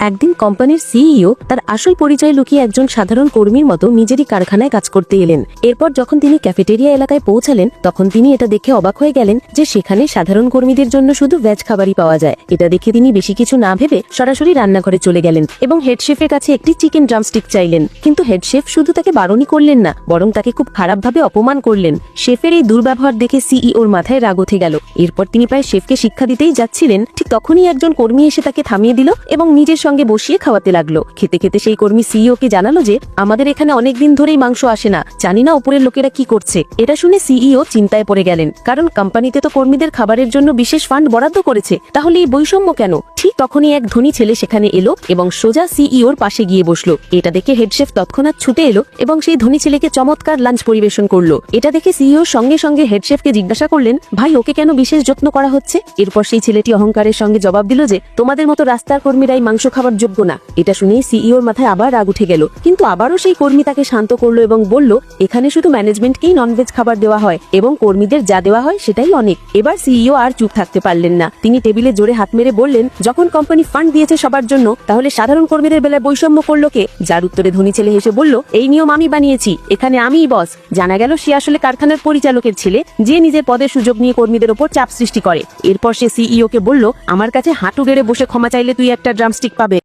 একদিন কোম্পানির সিইও তার আসল পরিচয় লুকিয়ে একজন সাধারণ কর্মীর মতো নিজেরই কারখানায় কাজ করতে এলেন। এরপর যখন তিনি ক্যাফেটেরিয়া এলাকায় পৌঁছালেন, তখন তিনি এটা দেখে অবাক হয়ে গেলেন যে সেখানে সাধারণ কর্মীদের জন্য শুধু ভেজ খাবারই পাওয়া যায়। এটা দেখে তিনি বেশি কিছু না ভেবে সরাসরি রান্নাঘরে চলে গেলেন এবং হেডশেফের কাছে একটি চিকেন ড্রামস্টিক চাইলেন। কিন্তু হেডশেফ শুধু তাকে বারণই করলেন না, বরং তাকে খুব খারাপভাবে অপমান করলেন। শেফের এই দুর্ব্যবহার দেখে সিইওর মাথায় রাগ উঠে গেল। এরপর তিনি প্রায় শেফকে শিক্ষা দিতেই যাচ্ছিলেন, ঠিক তখনই একজন কর্মী এসে তাকে থামিয়ে দিল এবং নিজের সঙ্গে বসিয়ে খাওয়াতে লাগল। খেতে খেতে সেই কর্মী সিইও কে জানালো যে, আমাদের এখানে অনেকদিন ধরেই মাংস আসে না। জানি না উপরের লোকেরা কি করছে। এটা শুনে সিইও চিন্তায় পড়ে গেলেন। কারণ কোম্পানিতে তো কর্মীদের খাবারের জন্য বিশেষ ফান্ড বরাদ্দ করেছে। তাহলে এই বৈষম্য কেন? ঠিক তখনই এক ধনী ছেলে সেখানে এলো এবং সোজা সিইওর পাশে গিয়ে বসল। এটা দেখে হেডশেফ তৎক্ষণাৎ ছুটে এলো এবং সেই ধনী ছেলেকে চমৎকার লাঞ্চ পরিবেশন করল। এটা দেখে সিইও সঙ্গে সঙ্গে হেডশেফকে জিজ্ঞাসা করলেন, ভাই, ওকে কেন বিশেষ যত্ন করা হচ্ছে? এরপর সেই ছেলেটি অহংকারের সঙ্গে জবাব দিল যে, তোমাদের মতো রাস্তার কর্মীরাই মাংস খাবার যোগ্য না। এটা শুনেই সিইওর মাথায় আবার রাগ উঠে গেল। কিন্তু আবারও সেই কর্মী তাকে শান্ত করল এবং বলল, এখানে শুধু ম্যানেজমেন্টকেই ননভেজ খাবার দেওয়া হয় এবং কর্মীদের যা দেওয়া হয় সেটাই অনেক। এবার সিইও আর চুপ থাকতে পারলেন না। তিনি টেবিলে জোরে হাত মেরে বললেন যখন কোম্পানি ফান্ড দিয়েছে সবার জন্য, তাহলে সাধারণ কর্মীদের বেলায় বৈষম্য করল কে? যার উত্তরে ধনী ছেলে হেসে বলল, এই নিয়ম আমি বানিয়েছি, এখানে আমিই বস জানা গেল সে আসলে কারখানার পরিচালকের ছেলে, যে নিজের পদের সুযোগ নিয়ে কর্মীদের ওপর চাপ সৃষ্টি করে। এরপর সে সিইও কে বলল, আমার কাছে হাঁটু গেড়ে বসে ক্ষমা চাইলে তুই একটা ড্রামস্টিক পাবি।